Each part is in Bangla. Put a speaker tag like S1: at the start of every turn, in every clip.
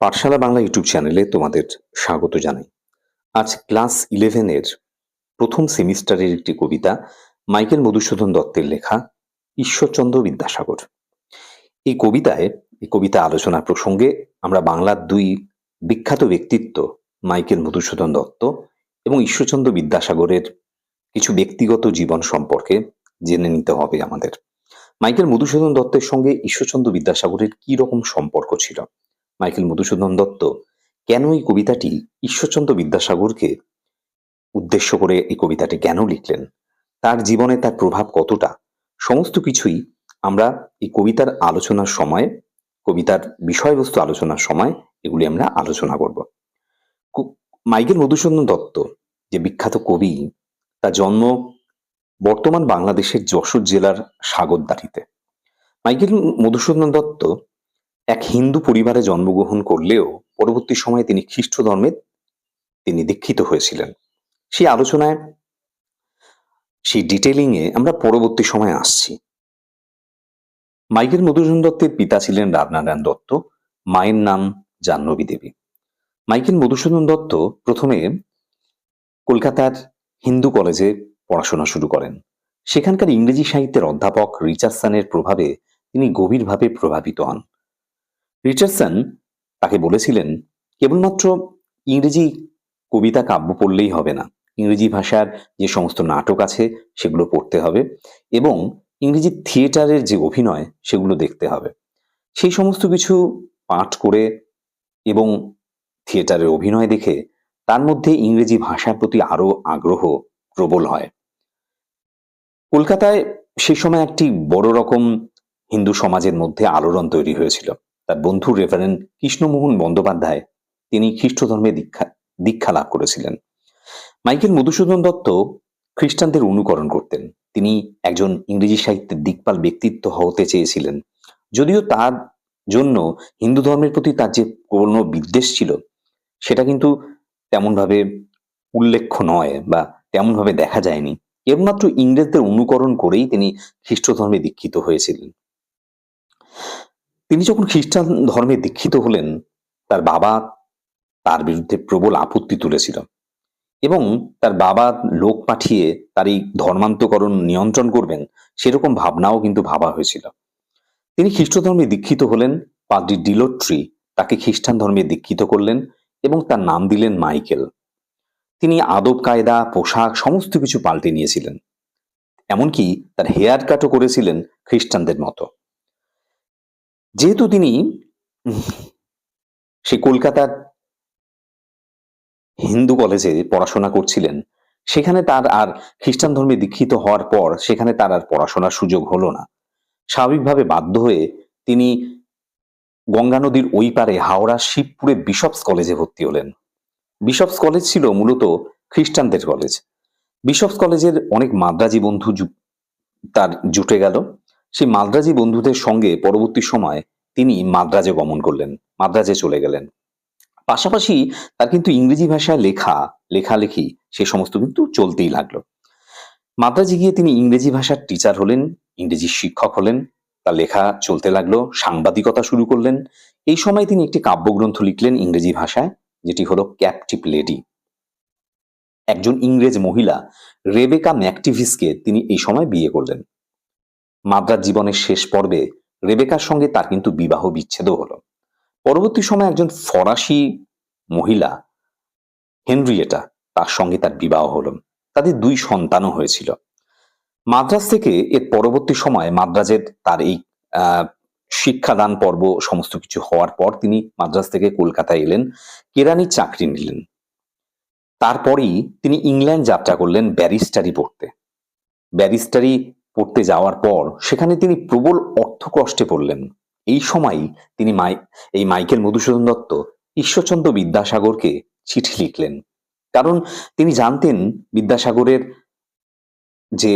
S1: পাঠশালা বাংলা ইউটিউব চ্যানেলে তোমাদের স্বাগত জানাই। আজ ক্লাস ইলেভেনের প্রথম সেমিস্টারের একটি কবিতা মাইকেল মধুসূদন দত্তের লেখা ঈশ্বরচন্দ্র বিদ্যাসাগর। এই কবিতায়, এই কবিতা আলোচনা প্রসঙ্গে আমরা বাংলার দুই বিখ্যাত ব্যক্তিত্ব মাইকেল মধুসূদন দত্ত এবং ঈশ্বরচন্দ্র বিদ্যাসাগরের কিছু ব্যক্তিগত জীবন সম্পর্কে জেনে নিতে হবে আমাদের। মাইকেল মধুসূদন দত্তের সঙ্গে ঈশ্বরচন্দ্র বিদ্যাসাগরের কি রকম সম্পর্ক ছিল? মাইকেল মধুসূদন দত্ত কেন এই কবিতাটি ঈশ্বরচন্দ্র বিদ্যাসাগরকে উদ্দেশ্য করে এই কবিতাটি কেন লিখলেন? তার জীবনে তার প্রভাব কতটা? সমস্ত কিছুই আমরা এই কবিতার আলোচনার সময়, কবিতার বিষয়বস্তু আলোচনার সময় এগুলি আমরা আলোচনা করব। মাইকেল মধুসূদন দত্ত যে বিখ্যাত কবি, তার জন্ম বর্তমান বাংলাদেশের যশোর জেলার সাগরদাঁড়িতে। মাইকেল মধুসূদন দত্ত এক হিন্দু পরিবারে জন্মগ্রহণ করলেও পরবর্তী সময়ে তিনি খ্রিস্ট ধর্মে তিনি দীক্ষিত হয়েছিলেন। সেই আলোচনায়, সেই ডিটেলিং এ আমরা পরবর্তী সময়ে আসছি। মাইকেল মধুসূদন দত্তের পিতা ছিলেন রামনারায়ণ দত্ত, মায়ের নাম জাহ্নবী দেবী। মাইকেল মধুসূদন দত্ত প্রথমে কলকাতার হিন্দু কলেজে পড়াশোনা শুরু করেন। সেখানকার ইংরেজি সাহিত্যের অধ্যাপক রিচার্ডসনের প্রভাবে তিনি গভীরভাবে প্রভাবিত হন। রিচার্ডসন তাকে বলেছিলেন, কেবলমাত্র ইংরেজি কবিতা কাব্য পড়লেই হবে না। ইংরেজি ভাষার যে সমস্ত নাটক আছে, সেগুলো পড়তে হবে এবং ইংরেজি থিয়েটারের যে অভিনয়, সেগুলো দেখতে হবে। সেই সমস্ত কিছু পাঠ করে এবং থিয়েটারের অভিনয় দেখে তার মধ্যে ইংরেজি ভাষার প্রতি আরও আগ্রহ প্রবল হয়। কলকাতায় সেই সময় একটি বড় রকম হিন্দু সমাজের মধ্যে আলোড়ন তৈরি হয়েছিল। তার বন্ধু রেভারেন্ড কৃষ্ণমোহন বন্দ্যোপাধ্যায় তিনি খ্রিস্ট ধর্মে দীক্ষা দীক্ষা লাভ করেছিলেন। মাইকেল মধুসূদন দত্ত খ্রিস্টানদের অনুকরণ করতেন। তিনি একজন ইংরেজি সাহিত্যের দিকপাল ব্যক্তিত্ব হতে চেয়েছিলেন। যদিও তার জন্য হিন্দু ধর্মের প্রতি তার যে পূর্ণ বিদ্বেষ ছিল, সেটা কিন্তু তেমনভাবে উল্লেখ্য নয় বা তেমনভাবে দেখা যায়নি। কেবলমাত্র ইংরেজদের অনুকরণ করেই তিনি খ্রিস্ট ধর্মে দীক্ষিত হয়েছিলেন। তিনি যখন খ্রিস্টান ধর্মে দীক্ষিত হলেন, তার বাবা তার বিরুদ্ধে প্রবল আপত্তি তুলেছিল এবং তার বাবা লোক পাঠিয়ে তার এই ধর্মান্তকরণ নিয়ন্ত্রণ করবেন সেরকম ভাবনাও কিন্তু ভাবা হয়েছিল। তিনি খ্রিস্ট ধর্মে দীক্ষিত হলেন, পাদ্রি ডিলোট্রি তাকে খ্রিস্টান ধর্মে দীক্ষিত করলেন এবং তার নাম দিলেন মাইকেল। তিনি আদব, কায়দা, পোশাক সমস্ত কিছু পাল্টে নিয়েছিলেন, এমনকি তার হেয়ার কাটও করেছিলেন খ্রিস্টানদের মতো। যেহেতু তিনি সেই কলকাতার হিন্দু কলেজে পড়াশোনা করছিলেন, সেখানে তার আর খ্রিস্টান ধর্মে দীক্ষিত হওয়ার পর সেখানে তার আর পড়াশোনার সুযোগ হলো না। স্বাভাবিকভাবে বাধ্য হয়ে তিনি গঙ্গা নদীর ওই পারে হাওড়া শিবপুরে বিশপস কলেজে ভর্তি হলেন। বিশপস কলেজ ছিল মূলত খ্রিস্টানদের কলেজ। বিশপস কলেজের অনেক মাদ্রাজি বন্ধু তার জুটে গেল। সেই মাদ্রাজি বন্ধুদের সঙ্গে পরবর্তী সময় তিনি মাদ্রাজে গমন করলেন, মাদ্রাজে চলে গেলেন। পাশাপাশি তার কিন্তু ইংরেজি ভাষায় লেখা, লেখালেখি সে সমস্ত কিন্তু চলতেই লাগল। মাদ্রাজে গিয়ে তিনি ইংরেজি ভাষার টিচার হলেন, ইংরেজি শিক্ষক হলেন, তার লেখা চলতে লাগল, সাংবাদিকতা শুরু করলেন। এই সময় তিনি একটি কাব্যগ্রন্থ লিখলেন ইংরেজি ভাষায়, যেটি হলো ক্যাপটিভ লেডি একজন ইংরেজ মহিলা রেবেকা ম্যাকটিভিসকে তিনি এই সময় বিয়ে করলেন। মাদ্রাজ জীবনের শেষ পর্বে রেবেকার সঙ্গে তার কিন্তু বিবাহ বিচ্ছেদও হলো। পরবর্তী সময়ে একজন ফরাসি মহিলা, হেনরিয়েটা, তার সঙ্গে তার বিবাহ হলো। তাদের দুই সন্তানও হয়েছিল। মাদ্রাজ থেকে এর পরবর্তী সময় মাদ্রাজের তার এই শিক্ষাদান পর্ব সমস্ত কিছু হওয়ার পর তিনি মাদ্রাজ থেকে কলকাতায় এলেন, কেরানির চাকরি নিলেন। তারপরেই তিনি ইংল্যান্ড যাত্রা করলেন ব্যারিস্টারি পড়তে। ব্যারিস্টারি পড়তে যাওয়ার পর সেখানে তিনি প্রবল অর্থ কষ্টে পড়লেন। এই সময় তিনি মাই, এই মাইকেল মধুসূদন দত্ত ঈশ্বরচন্দ্র বিদ্যাসাগরকে চিঠি লিখলেন। কারণ তিনি জানতেন বিদ্যাসাগরের যে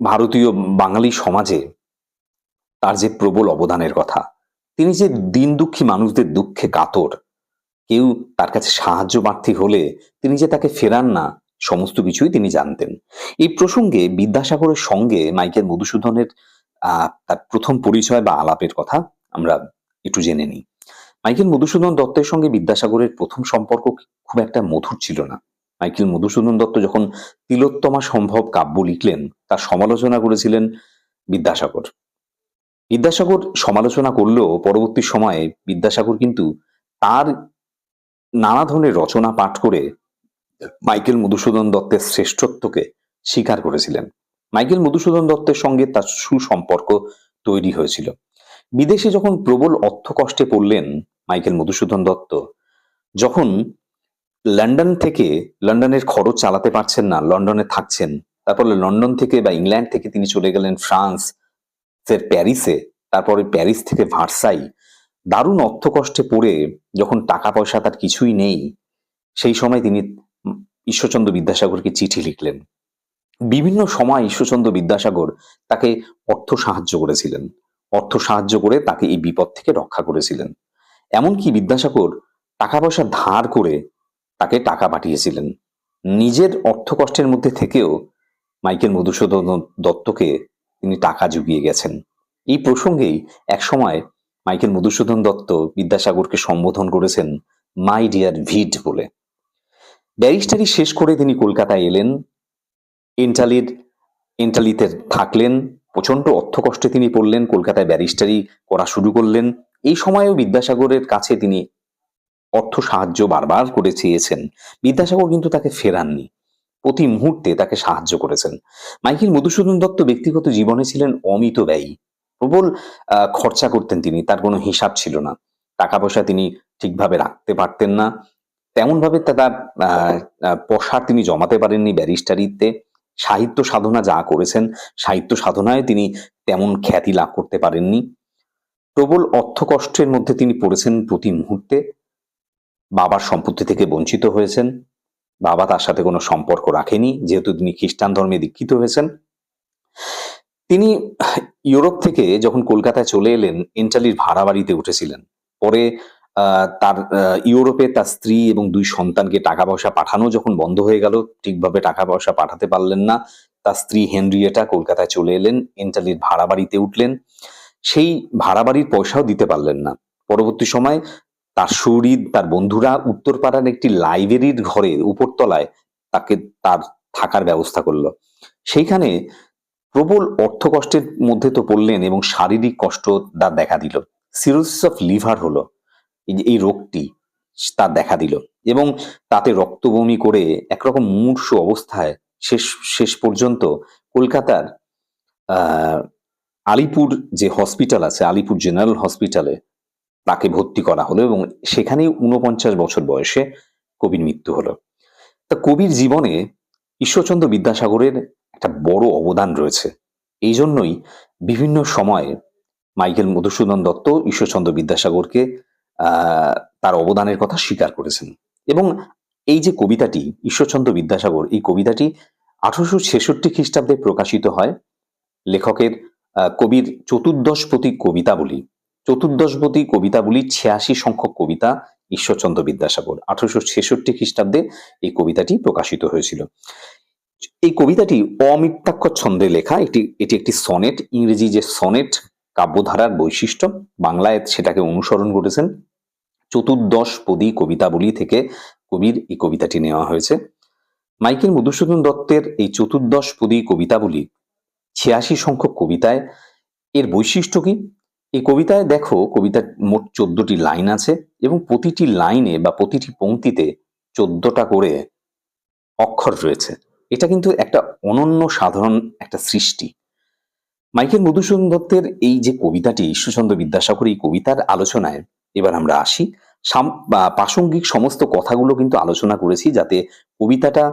S1: ভারতীয় বাঙালি সমাজে তার যে প্রবল অবদানের কথা, তিনি যে দিন দুঃখী মানুষদের দুঃখে কাতর, কেউ তার কাছে সাহায্য প্রার্থী হলে তিনি যে তাকে ফেরান না সমস্ত কিছুই তিনি জানতেন। এই প্রসঙ্গে বিদ্যাসাগরের সঙ্গে মাইকেল মধুসূদনের তার প্রথম পরিচয় বা আলাপের কথা আমরা একটু জেনে নিই। মাইকেল মধুসূদন দত্তের সঙ্গে বিদ্যাসাগরের প্রথম সম্পর্ক খুব একটা মধুর ছিল না। মাইকেল মধুসূদন দত্ত যখন তিলোত্তমা সম্ভব কাব্য লিখলেন, তার সমালোচনা করেছিলেন বিদ্যাসাগর। বিদ্যাসাগর সমালোচনা করলেও পরবর্তী সময়ে বিদ্যাসাগর কিন্তু তার নানা ধরনের রচনা পাঠ করে মাইকেল মধুসূদন দত্তের শ্রেষ্ঠত্বকে স্বীকার করেছিলেন। মাইকেল মধুসূদন দত্তের সঙ্গে তার সুসম্পর্ক তৈরি হয়েছিল। বিদেশে যখন প্রবল অর্থ কষ্টে পড়লেন মাইকেল মধুসূদন দত্ত, যখন লন্ডন থেকে, লন্ডনের খরচ চালাতে পারছেন না, লন্ডনে থাকছেন, তারপরে লন্ডন থেকে বা ইংল্যান্ড থেকে তিনি চলে গেলেন ফ্রান্স, ফের প্যারিসে, তারপরে প্যারিস থেকে ভার্সাই, দারুণ অর্থকষ্টে পড়ে যখন টাকা পয়সা তার কিছুই নেই, সেই সময় তিনি ঈশ্বরচন্দ্র বিদ্যাসাগরকে চিঠি লিখলেন। বিভিন্ন সময় ঈশ্বরচন্দ্র বিদ্যাসাগর তাকে অর্থ সাহায্য করেছিলেন। অর্থ সাহায্য করে তাকে এই বিপদ থেকে রক্ষা করেছিলেন। এমনকি বিদ্যাসাগর টাকা পয়সা ধার করে তাকে টাকা পাঠিয়েছিলেন। নিজের অর্থ কষ্টের মধ্যে থেকেও মাইকেল মধুসূদন দত্তকে তিনি টাকা জুগিয়ে গেছেন। এই প্রসঙ্গেই একসময় মাইকেল মধুসূদন দত্ত বিদ্যাসাগরকে সম্বোধন করেছেন, মাই ডিয়ার ভিড বলে। ব্যারিস্টারি শেষ করে তিনি কলকাতায় এলেন। এন্টালির এন্টালিতে থাকলেন। প্রচণ্ড অর্থকষ্টে তিনি পড়লেন। কলকাতায় ব্যারিস্টারি করা শুরু করলেন। এই সময়েও বিদ্যাসাগরের কাছে তিনি অর্থ সাহায্য বারবার করে চেয়েছেন। বিদ্যাসাগর কিন্তু তাকে ফেরাননি। প্রতি মুহূর্তে তাকে সাহায্য করেছেন। মাইকেল মধুসূদন দত্ত ব্যক্তিগত জীবনে ছিলেন অমিত ব্যয়ী। প্রবল খরচা করতেন তিনি। তার কোনো হিসাব ছিল না। টাকা পয়সা তিনি ঠিকভাবে রাখতে পারতেন না। তেমন ভাবে তার আহ, তিনি জমাতে পারেননি ব্যারিস্টারিতে। সাহিত্য সাধনা যা করেছেন সাহিত্য সাধনায় তিনি তেমন খ্যাতি লাভ করতে পারেননি। প্রবল অর্থ কষ্টের মধ্যে তিনি পড়েছেন প্রতি মুহূর্তে। বাবার সম্পত্তি থেকে বঞ্চিত হয়েছেন। বাবা তার সাথে কোনো সম্পর্ক রাখেনি যেহেতু তিনি খ্রিস্টান ধর্মে দীক্ষিত হয়েছেন। তিনি ইউরোপ থেকে যখন কলকাতায় চলে এলেন এন্টালির ভাড়া বাড়িতে উঠেছিলেন। পরে তার ইউরোপে তার স্ত্রী এবং দুই সন্তানকে টাকা পয়সা পাঠানো যখন বন্ধ হয়ে গেল, ঠিকভাবে টাকা পয়সা পাঠাতে পারলেন না। তার স্ত্রী হেনরিয়েটা কলকাতায় চলে এলেন এন্টালির ভাড়া বাড়িতে উঠলেন। সেই ভাড়া বাড়ির পয়সাও দিতে পারলেন না। পরবর্তী সময় তার শরীর তার বন্ধুরা উত্তরপাড়ার একটি লাইব্রেরির ঘরে, উপরতলায় তাকে, তার থাকার ব্যবস্থা করল। সেইখানে প্রবল অর্থকষ্টের মধ্যে তো পড়লেন এবং শারীরিক কষ্ট দেখা দিল। সিরোসিস অফ লিভার হলো। এই রোগটি, তা দেখা দিল এবং তাতে রক্তবমি করে একরকম মূর্ষ অবস্থায় শেষ শেষ পর্যন্ত কলকাতার আলিপুর যে হসপিটাল আছে, আলিপুর জেনারেল হসপিটালে তাকে ভর্তি করা হলো এবং সেখানেই উনপঞ্চাশ বছর বয়সে কবির মৃত্যু হলো। তা কবির জীবনে ঈশ্বরচন্দ্র বিদ্যাসাগরের একটা বড় অবদান রয়েছে। এই জন্যই বিভিন্ন সময়ে মাইকেল মধুসূদন দত্ত ঈশ্বরচন্দ্র বিদ্যাসাগরকে তার অবদানের কথা স্বীকার করেছেন। এবং এই যে কবিতাটি, ঈশ্বরচন্দ্র বিদ্যাসাগর, এই কবিতাটি আঠারোশো ছেষট্টি খ্রিস্টাব্দে প্রকাশিত হয় লেখকের কবির চতুর্দশপতি কবিতাবলী। চতুর্দশপতি কবিতাবলী ছিয়াশি সংখ্যক কবিতা ঈশ্বরচন্দ্র বিদ্যাসাগর আঠারোশো ছেষট্টি খ্রিস্টাব্দে এই কবিতাটি প্রকাশিত হয়েছিল। এই কবিতাটি অমিত্যাক্ষর ছন্দে লেখা এটি এটি একটি সনেট, ইংরেজি যে সনেট কাব্যধারার বৈশিষ্ট্য, বাংলায় সেটাকে অনুসরণ করেছেন। চতুর্দশ পদী কবিতাবলী থেকে কবির এই কবিতাটি নেওয়া হয়েছে। মাইকেল মধুসূদন দত্তের এই চতুর্দশ পদী কবিতাবলী ছিয়াশি সংখ্যক কবিতায় এর বৈশিষ্ট্য কি? এই কবিতায় দেখো, কবিতার মোট চোদ্দটি লাইন আছে এবং প্রতিটি লাইনে বা প্রতিটি পংক্তিতে চোদ্দটা করে অক্ষর রয়েছে। এটা কিন্তু একটা অনন্য সাধারণ একটা সৃষ্টি। মাইকেল মধুসূদন দত্তের এই যে কবিতাটি ঈশ্বরচন্দ্র বিদ্যাসাগর এই কবিতার আলোচনায় এবার আমরা আসি। প্রাসঙ্গিক সমস্ত কথাগুলো কিন্তু আলোচনা করেছি যাতে কবিতাটা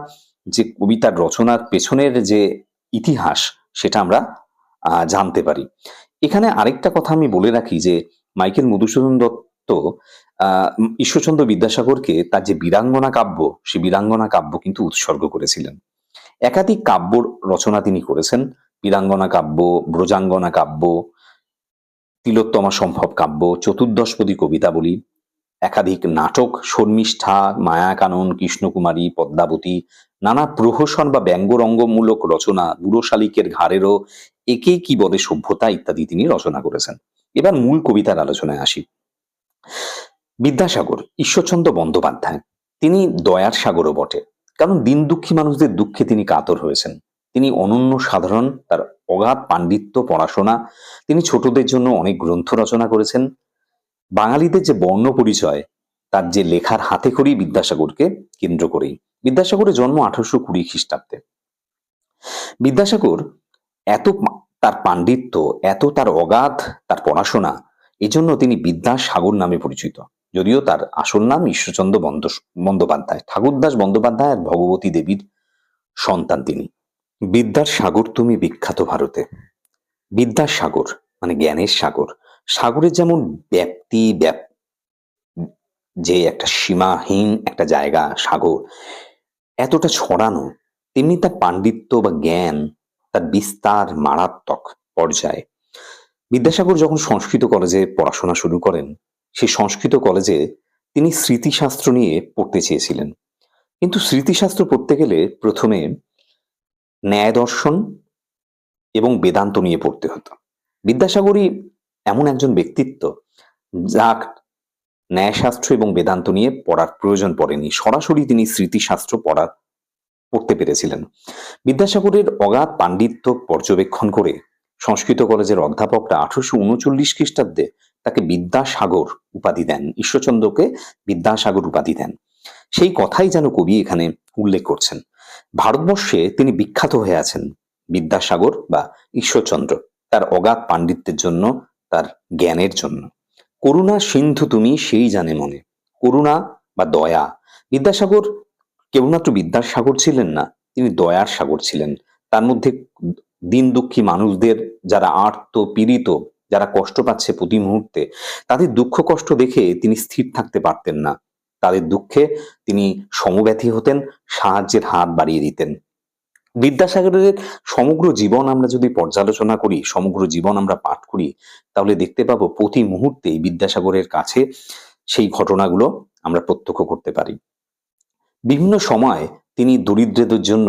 S1: যে কবিতার রচনার পেছনের যে ইতিহাস সেটা আমরা জানতে পারি। এখানে আরেকটা কথা আমি বলে রাখি যে মাইকেল মধুসূদন দত্ত আহ, ঈশ্বরচন্দ্র বিদ্যাসাগরকে তার যে বীরাঙ্গনা কাব্য সে বীরাঙ্গনা কাব্য কিন্তু উৎসর্গ করেছিলেন। একাধিক কাব্য রচনা তিনি করেছেন। বীরাঙ্গনা কাব্য, ব্রজাঙ্গনা কাব্য, তিলোত্তমা সম্ভব কাব্য, চতুর্দশপদী কবিতাবলী একাধিক নাটক, শর্মিষ্ঠা, মায়াকানন, কৃষ্ণকুমারী, পদ্মাবতী, নানা প্রহসন বা ব্যঙ্গরঙ্গমূলক রচনা বুড়ো ঘাড়েরও একে কি বলে সভ্যতা ইত্যাদি তিনি রচনা করেছেন। এবার মূল কবিতার আলোচনায় আসি। বিদ্যাসাগর, ঈশ্বরচন্দ্র বন্দ্যোপাধ্যায়, তিনি দয়ার সাগরও বটে, কারণ দিন দুঃখী মানুষদের দুঃখে তিনি কাতর হয়েছেন। তিনি অনন্য সাধারণ, তার অগাধ পাণ্ডিত্য পড়াশোনা, তিনি ছোটদের জন্য অনেক গ্রন্থ রচনা করেছেন। বাঙালিদের যে বর্ণ পরিচয়, তার যে লেখার হাতে করি বিদ্যাসাগরকে কেন্দ্র করেই। বিদ্যাসাগরের জন্ম আঠারোশো কুড়ি খ্রিস্টাব্দে। বিদ্যাসাগর এত তার পাণ্ডিত্য, এত তার অগাধ তার পড়াশোনা, এজন্য তিনি বিদ্যাসাগর নামে পরিচিত। যদিও তার আসল নাম ঈশ্বরচন্দ্র বন্দ- বন্দ্যোপাধ্যায়, ঠাকুরদাস বন্দ্যোপাধ্যায় আর ভগবতী দেবীর সন্তান তিনি। বিদ্যার সাগর তুমি বিখ্যাত ভারতে। বিদ্যার সাগর মানে জ্ঞানের সাগর। সাগরের যেমন ব্যাপ্তি, ব্যাপ যে একটা সীমাহীন একটা জায়গা, সাগর, এতটা ছড়ানো, তেমনি তার পাণ্ডিত্য বা জ্ঞান, তার বিস্তার, মারাত্মক পর্যায়ে। বিদ্যাসাগর যখন সংস্কৃত কলেজে পড়াশোনা শুরু করেন, সেই সংস্কৃত কলেজে তিনি স্মৃতিশাস্ত্র নিয়ে পড়তে চেয়েছিলেন। কিন্তু স্মৃতিশাস্ত্র পড়তে গেলে প্রথমে ন্যায় দর্শন এবং বেদান্ত নিয়ে পড়তে হতো। বিদ্যাসাগরই এমন একজন ব্যক্তিত্ব যার ন্যায়শাস্ত্র এবং বেদান্ত নিয়ে পড়ার প্রয়োজন পড়েনি। সরাসরি তিনি স্মৃতিশাস্ত্র পড়ার পড়তে পেরেছিলেন। বিদ্যাসাগরের অগাধ পাণ্ডিত্য পর্যবেক্ষণ করে সংস্কৃত কলেজের অধ্যাপকরা আঠারোশো উনচল্লিশ খ্রিস্টাব্দে তাকে বিদ্যাসাগর উপাধি দেন, ঈশ্বরচন্দ্রকে বিদ্যাসাগর উপাধি দেন। সেই কথাই যেন কবি এখানে উল্লেখ করছেন। ভারতবর্ষে তিনি বিখ্যাত হয়ে আছেন বিদ্যাসাগর বা ঈশ্বরচন্দ্র, তার অগাধ পাণ্ডিত্যের জন্য, তার জ্ঞানের জন্য। করুণা সিন্ধু তুমি সেই জানে মনে। করুণা বা দয়া। বিদ্যাসাগর কেবলমাত্র বিদ্যার সাগর ছিলেন না, তিনি দয়ার সাগর ছিলেন। তার মধ্যে দিন দুঃখী মানুষদের যারা আর্ত, পীড়িত, যারা কষ্ট পাচ্ছে প্রতি মুহূর্তে, তাদের দুঃখ কষ্ট দেখে তিনি স্থির থাকতে পারতেন না। তাদের দুঃখে তিনি সমব্যথী হতেন, সাহায্যের হাত বাড়িয়ে দিতেন। বিদ্যাসাগরের সমগ্র জীবন আমরা যদি পর্যালোচনা করি, সমগ্র জীবন আমরা পাঠ করি, তাহলে দেখতে পাবো প্রতি মুহূর্তেই বিদ্যাসাগরের কাছে সেই ঘটনাগুলো আমরা প্রত্যক্ষ করতে পারি। বিভিন্ন সময় তিনি দরিদ্রদের জন্য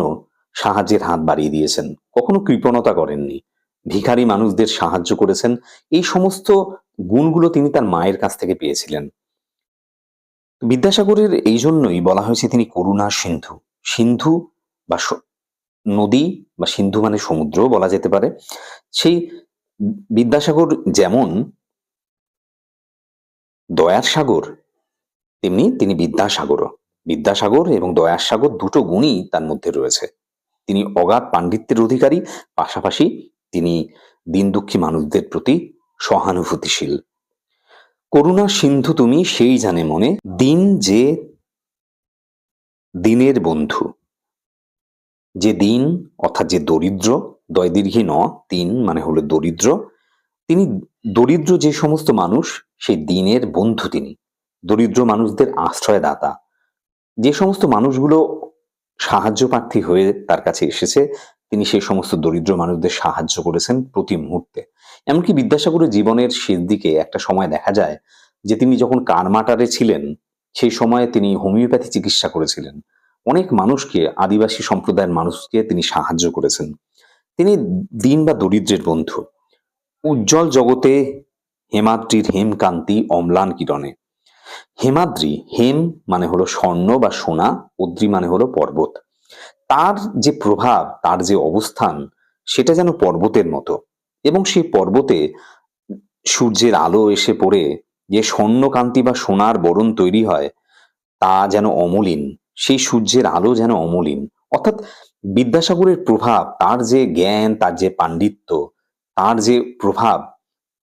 S1: সাহায্যের হাত বাড়িয়ে দিয়েছেন। কখনো কৃপণতা করেননি। ভিখারি মানুষদের সাহায্য করেছেন। এই সমস্ত গুণগুলো তিনি তার মায়ের কাছ থেকে পেয়েছিলেন। বিদ্যাসাগরের এই জন্যই বলা হয়েছে তিনি করুণা সিন্ধু। সিন্ধু বা নদী বা সিন্ধু মানে সমুদ্র বলা যেতে পারে। সেই বিদ্যাসাগর যেমন দয়ার সাগর, তেমনি তিনি বিদ্যাসাগরও। বিদ্যাসাগর এবং দয়ার সাগর দুটো গুণই তার মধ্যে রয়েছে। তিনি অগাধ পাণ্ডিত্যের অধিকারী, পাশাপাশি তিনি দিন দুঃখী মানুষদের প্রতি সহানুভূতিশীল। করুণা সিন্ধু তুমি সেই জানে মনে, দিন যে দিনের বন্ধু। যে দিন অর্থাৎ যে দরিদ্র দয় দীর্ঘী ন, তিন মানে হলো দরিদ্র, তিনি দরিদ্র যে সমস্ত মানুষ, সেই দিনের বন্ধু তিনি। দরিদ্র মানুষদের আশ্রয়দাতা। যে সমস্ত মানুষগুলো সাহায্য প্রার্থী হয়ে তার কাছে এসেছে তিনি সেই সমস্ত দরিদ্র মানুষদের সাহায্য করেছেন প্রতি মুহূর্তে। এমনকি বিদ্যাসাগরের জীবনের শেষ দিকে একটা সময় দেখা যায় যে তিনি যখন কারমাটারে ছিলেন, সেই সময়ে তিনি হোমিওপ্যাথি চিকিৎসা করেছিলেন। অনেক মানুষকে, আদিবাসী সম্প্রদায়ের মানুষকে তিনি সাহায্য করেছেন। তিনি দিন বা দরিদ্রের বন্ধু। উজ্জ্বল জগতে হেমাদ্রির হেমকান্তি অম্লান কিরণে। হেমাদ্রি, হেম মানে হলো স্বর্ণ বা সোনা অদ্রি মানে হলো পর্বত। তার যে প্রভাব, তার যে অবস্থান, সেটা যেন পর্বতের মতো। এবং সেই পর্বতে সূর্যের আলো এসে পড়ে, যে স্বর্ণকান্তি বা সোনার বরণ তৈরি হয়, তা যেন অমলিন, সেই সূর্যের আলো যেন অমলিন। অর্থাৎ বিদ্যাসাগরের প্রভাব, তার যে জ্ঞান, তার যে পাণ্ডিত্য, তার যে প্রভাব,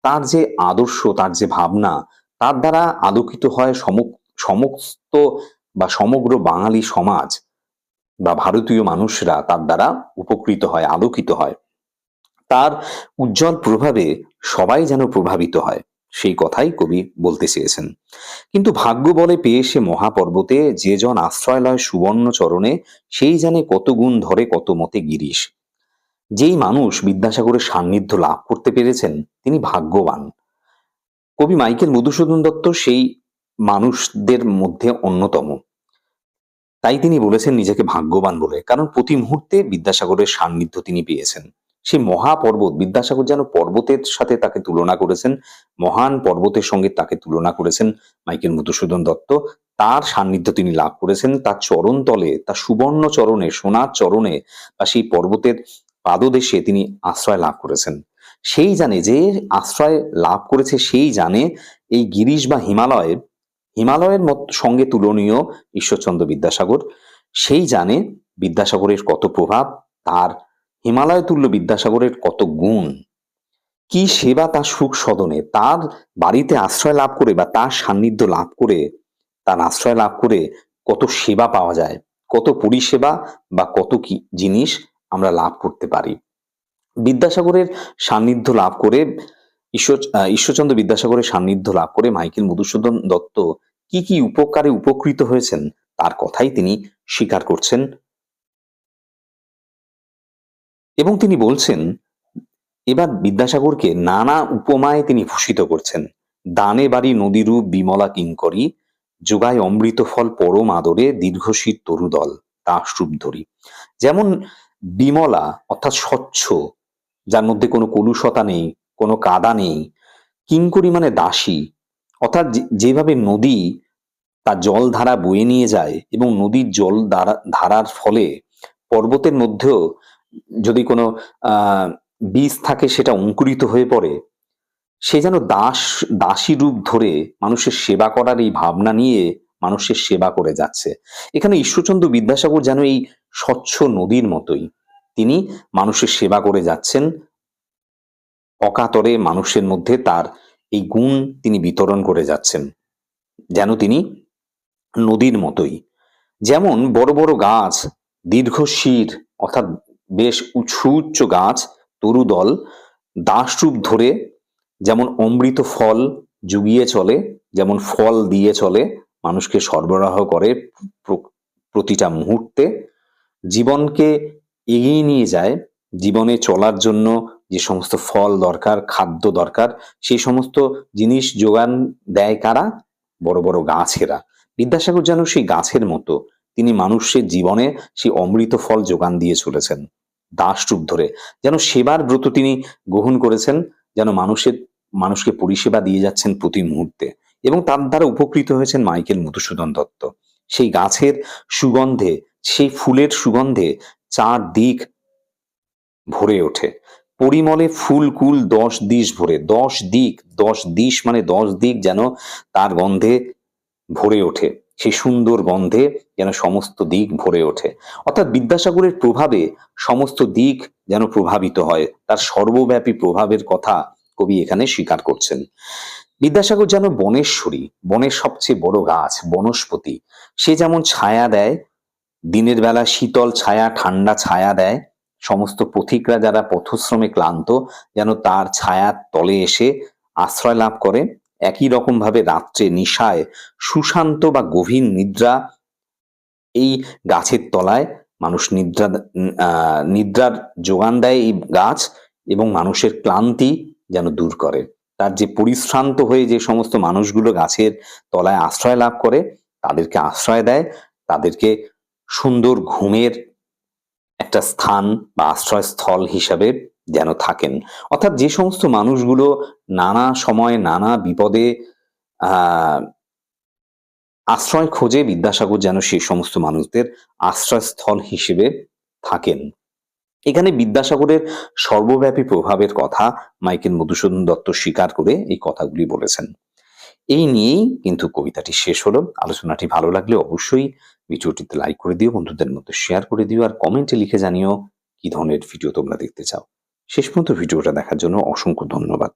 S1: তার যে আদর্শ, তার যে ভাবনা, তার দ্বারা আলোকিত হয় সমস্ত বা সমগ্র বাঙালি সমাজ। বা ভারতীয় মানুষরা তার দ্বারা উপকৃত হয়, আলোকিত হয়। তার উজ্জ্বল প্রভাবে সবাই যেন প্রভাবিত হয়, সেই কথাই কবি বলতে চেয়েছেন। কিন্তু ভাগ্য বলে পেয়ে সে মহাপর্বতে যে জন আশ্রয় লয় সুবর্ণ চরণে, সেই জানে কত গুণ ধরে কত মতে গিরিশ। যেই মানুষ বিদ্যাসাগরের সান্নিধ্য লাভ করতে পেরেছেন, তিনি ভাগ্যবান। কবি মাইকেল মধুসূদন দত্ত সেই মানুষদের মধ্যে অন্যতম। তাই তিনি বলেছেন নিজেকে ভাগ্যবান বলে, কারণ প্রতি মুহূর্তে বিদ্যাসাগরের সান্নিধ্য তিনি পেয়েছেন। সেই মহাপর্বত, বিদ্যাসাগর যেন পর্বতের সাথে তাকে তুলনা করেছেন, মহান পর্বতের সঙ্গে তাকে তুলনা করেছেন মাইকেল মধুসূদন দত্ত, তার সান্নিধ্য তিনি লাভ করেছেন তার চরণ তলে তার সুবর্ণ চরণে, সোনার চরণে, বা সেই পর্বতের পাদদেশে তিনি আশ্রয় লাভ করেছেন। সেই জানে যে আশ্রয় লাভ করেছে, সেই জানে এই গিরিশ বা হিমালয় হিমালয়ের মত সঙ্গে তুলনীয় ঈশ্বরচন্দ্র বিদ্যাসাগর। সেই জানে বিদ্যাসাগরের কত প্রভাব, তার হিমালয় তুল্য বিদ্যাসাগরের কত গুণ। কি সেবা তার সুখ সদনে, তার বাড়িতে আশ্রয় লাভ করে বা তার সান্নিধ্য লাভ করে, তার আশ্রয় লাভ করে কত সেবা পাওয়া যায়, কত পরিষেবা বা কত কি জিনিস আমরা লাভ করতে পারি। বিদ্যাসাগরের সান্নিধ্য লাভ করে ঈশ্বর ঈশ্বরচন্দ্র বিদ্যাসাগরের সান্নিধ্য লাভ করে মাইকেল মধুসূদন দত্ত কি কি উপকারে উপকৃত হয়েছেন তার কথাই তিনি স্বীকার করছেন। এবং তিনি বলছেন, এবার বিদ্যাসাগরকে নানা উপমায় তিনি ভূষিত করছেন। দানে বাড়ি নদীরূপ বিমলা কিঙ্করি, যোগায় অমৃত ফল পরম আদরে দীর্ঘশীর তরুদল দাসরূপ ধরি যেমন বিমলা অর্থাৎ স্বচ্ছ, যার মধ্যে কোনো কলুষতা নেই কোনো কাদা নেই, কিঙ্করি মানে দাসী। অর্থাৎ যেভাবে নদী তার জল ধারা বয়ে নিয়ে যায় এবং নদীর জল ধারার ফলে পর্বতের মধ্যেও যদি কোনো বীজ থাকে সেটা অঙ্কুরিত হয়ে পড়ে, সে যেন দাস, দাসী রূপ ধরে মানুষের সেবা করার এই ভাবনা নিয়ে মানুষের সেবা করে যাচ্ছে। এখানে ঈশ্বরচন্দ্র বিদ্যাসাগর যেন এই স্বচ্ছ নদীর মতোই, তিনি মানুষের সেবা করে যাচ্ছেন অকাতরে মানুষের মধ্যে তার এই গুণ তিনি বিতরণ করে যাচ্ছেন। যেন তিনি নদীর মতোই। যেমন বড় বড় গাছ, দীর্ঘ শির, অর্থাৎ বেশ সুউচ্চ গাছ, তরুদল, দাসরূপ ধরে যেমন অমৃত ফল জুগিয়ে চলে, যেমন ফল দিয়ে চলে, মানুষকে সরবরাহ করে প্রতিটা মুহূর্তে। জীবনকে এগিয়ে নিয়ে যায়, জীবনে চলার জন্য যে সমস্ত ফল দরকার, খাদ্য দরকার, সেই সমস্ত জিনিস যোগান দেয় কারা? বড় বড় গাছেরা। বিদ্যাসাগর যেন সেই গাছের মতো, তিনি মানুষের জীবনে সেই অমৃত ফল যোগান দিয়ে চলেছেন দাস দাসরূপ ধরে। যেন সেবার ব্রত তিনি গ্রহণ করেছেন, যেন মানুষের, মানুষকে পরিষেবা দিয়ে যাচ্ছেন প্রতি মুহূর্তে। এবং তার দ্বারা উপকৃত হয়েছেন মাইকেল মধুসূদন দত্ত। সেই গাছের সুগন্ধে, সেই ফুলের সুগন্ধে চার দিক ভরে ওঠে। পরিমলে ফুল, কুল, দশ দিশ ভরে। দশ দিক, দশ দিশ মানে দশ দিক যেন তার গন্ধে ভরে ওঠে। সেই সুন্দর গন্ধে যেন সমস্ত দিক ভরে ওঠে। অর্থাৎ বিদ্যাসাগরের প্রভাবে সমস্ত দিক যেন প্রভাবিত হয়। তার সর্বব্যাপী প্রভাবের কথা কবি এখানে স্বীকার করছেন। বিদ্যাসাগর যেন বনেশ্বরী, বনের সবচেয়ে বড় গাছ, বনস্পতি। সে যেমন ছায়া দেয়, দিনের বেলা শীতল ছায়া, ঠান্ডা ছায়া দেয় সমস্ত পথিকরা যারা পথশ্রমে ক্লান্ত, যেন তার ছায়ার তলে এসে আশ্রয় লাভ করে। একই রকম ভাবে রাত্রে নিশায় সুশান্ত বা গভীর নিদ্রা এই গাছের তলায় মানুষ নিদ্রা নিদ্রার যোগান দেয় এই গাছ এবং মানুষের ক্লান্তি যেন দূর করে। তার যে পরিশ্রান্ত হয়ে যে সমস্ত মানুষগুলো গাছের তলায় আশ্রয় লাভ করে, তাদেরকে আশ্রয় দেয়, তাদেরকে সুন্দর ঘুমের একটা স্থান বা আশ্রয়স্থল হিসাবে যেন থাকেন। অর্থাৎ যে সমস্ত মানুষগুলো নানা সময়ে নানা বিপদে আশ্রয় খোঁজে বিদ্যাসাগর যেন সেই সমস্ত মানুষদের আশ্রয়স্থল হিসেবে থাকেন। এখানে বিদ্যাসাগরের সর্বব্যাপী প্রভাবের কথা মাইকেল মধুসূদন দত্ত স্বীকার করে এই কথাগুলি বলেছেন। এই নিয়েই কিন্তু কবিতাটি শেষ হলো। আলোচনাটি ভালো লাগলে অবশ্যই ভিডিওটিতে লাইক করে দিও, বন্ধুদের মধ্যে শেয়ার করে দিও, আর কমেন্টে লিখে জানিও কি ধরনের ভিডিও তোমরা দেখতে চাও। শেষ পর্যন্ত ভিডিওটা দেখার জন্য অসংখ্য ধন্যবাদ।